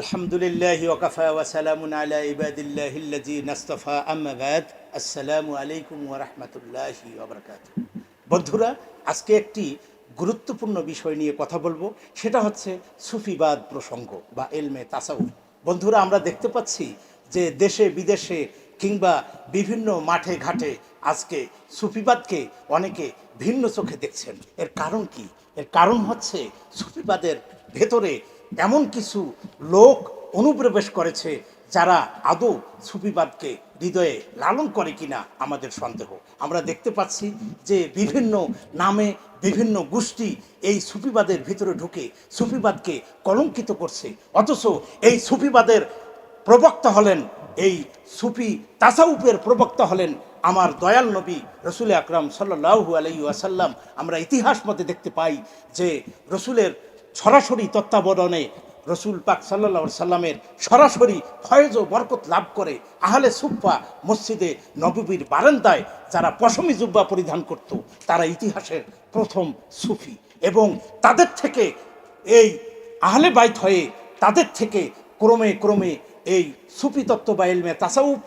আলহামদুলিল্লাহ ওকাফা ওয়াসালামুন আলা ইবাদিল্লাহিল্লাজি নাস্তফা আম্মাবাদ আসসালামু আলাইকুম ওরহমতুল্লাহি ওবরকাত বন্ধুরা, আজকে একটি গুরুত্বপূর্ণ বিষয় নিয়ে কথা বলব। সেটা হচ্ছে সুফিবাদ প্রসঙ্গ বা এলমে তাসাউফ। বন্ধুরা, আমরা দেখতে পাচ্ছি যে দেশে, বিদেশে কিংবা বিভিন্ন মাঠে ঘাটে আজকে সুফিবাদকে অনেকে ভিন্ন চোখে দেখছেন। এর কারণ কি? এর কারণ হচ্ছে সুফিবাদের ভেতরে এমন কিছু লোক অনুপ্রবেশ করেছে যারা আদৌ সুফিবাদকে হৃদয়ে লালন করে কিনা আমাদের সন্দেহ। আমরা দেখতে পাচ্ছি যে বিভিন্ন নামে বিভিন্ন গোষ্ঠী এই সুফিবাদের ভিতরে ঢুকে সুফিবাদকে কলঙ্কিত করছে। অথচ এই সুফিবাদের প্রবক্তা হলেন, এই সুফি তাসাউপের প্রবক্তা হলেন আমার দয়াল নবী রসুল আকরাম সাল্লাহু আলাই আসাল্লাম আমরা ইতিহাস মধ্যে দেখতে পাই যে রসুলের সরাসরি তত্ত্বাবধানে রসুল পাক সাল্লা সাল্লামের সরাসরি ফয়েজ ও বরকত লাভ করে আহলে সুফা মসজিদে নববীর বারান্দায় যারা পশমি জুব্বা পরিধান করত, তারা ইতিহাসের প্রথম সুফি এবং তাদের থেকে এই আহলে বাইত হয়ে তাদের থেকে ক্রমে ক্রমে এই সুফি তত্ত্ব বা এলমে তাসাউফ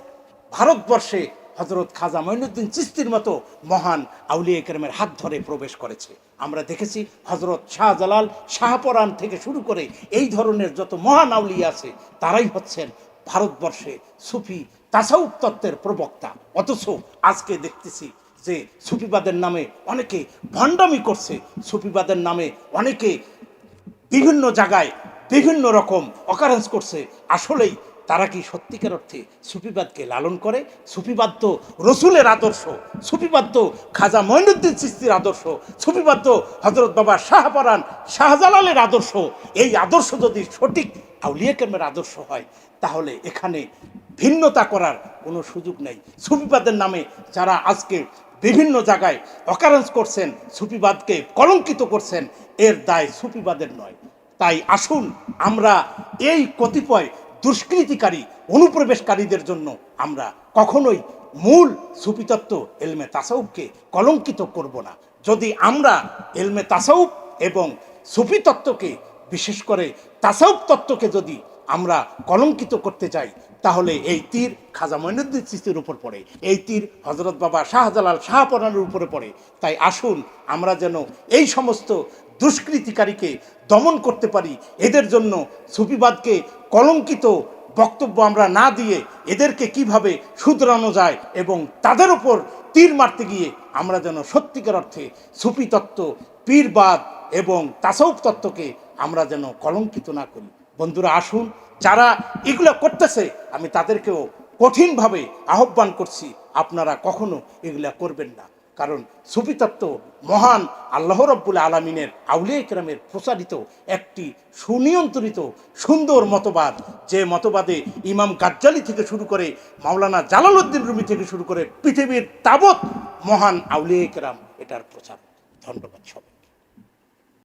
ভারতবর্ষে হজরত খাজা মঈনুদ্দিন চিস্তির মতো মহান আউলিয়া কেরামের হাত ধরে প্রবেশ করেছে। আমরা দেখেছি হজরত শাহজালাল শাহপরান থেকে শুরু করে এই ধরনের যত মহান আউলিয়া আছে, তারাই হচ্ছেন ভারতবর্ষে সুফি তাসাউফ তত্ত্বের প্রবক্তা। অথচ আজকে দেখতেছি যে সুফিবাদের নামে অনেকে ভণ্ডামি করছে, সুফিবাদের নামে অনেকে বিভিন্ন জায়গায় বিভিন্ন রকম অকারেন্স করছে। আসলেই তারা কি সত্যিকার অর্থে সুফিবাদকে লালন করে? সুফিবাদ তো রসুলের আদর্শ সুফিবাদ তো খাজা মঈনুদ্দিন সিস্তির আদর্শ সুফিবাদ তো হজরত বাবা শাহপরান শাহজালালের আদর্শ। এই আদর্শ যদি সঠিক আউলিয়া কেমের আদর্শ হয়, তাহলে এখানে ভিন্নতা করার কোনো সুযোগ নেই। সুফিবাদের নামে যারা আজকে বিভিন্ন জায়গায় অকারেন্স করছেন, সুফিবাদকে কলঙ্কিত করছেন, এর দায় সুফিবাদের নয়। তাই আসুন আমরা এই কতিপয় দুষ্কৃতিকারী, অনুপ্রবেশকারীদের জন্য আমরা কখনোই মূল সুফিতত্ত্ব এলমে তাসাউফকে কলঙ্কিত করব না। যদি আমরা এলমে তাসাউফ এবং সুফি তত্ত্বকে বিশেষ করে তাসাউফ তত্ত্বকে যদি আমরা কলঙ্কিত করতে চাই তাহলে এই তীর খাজা মঈনুদ্দিন চিস্তির উপর পড়ে, এই তীর হজরত বাবা শাহজালাল শাহপরানের উপরে পড়ে। তাই আসুন আমরা যেন এই সমস্ত দুষ্কৃতিকারীকে দমন করতে পারি, এদের জন্য সুফিবাদকে কলঙ্কিত বক্তব্য আমরা না দিয়ে এদেরকে কীভাবে শুধরানো যায় এবং তাদের ওপর তীর মারতে গিয়ে আমরা যেন সত্যিকার অর্থে সুফি তত্ত্ব, পীরবাদ এবং তাসাউফ তত্ত্বকে আমরা যেন কলঙ্কিত না করি। বন্ধুরা, আসুন, যারা এগুলো করতেছে, আমি তাদেরকেও কঠিনভাবে আহ্বান করছি, আপনারা কখনো এগুলা করবেন না। কারণ সুফিতত্ত্ব মহান আল্লাহ রব্বুল আলমিনের আউলিয়া ইকরামের প্রচারিত একটি সুনিয়ন্ত্রিত সুন্দর মতবাদ, যে মতবাদে ইমাম গাজ্জালি থেকে শুরু করে মাওলানা জালালউদ্দিন রুমি থেকে শুরু করে পৃথিবীর তাবৎ মহান আউলিয়া ইকরাম এটার প্রচার। ধন্যবাদ সবাই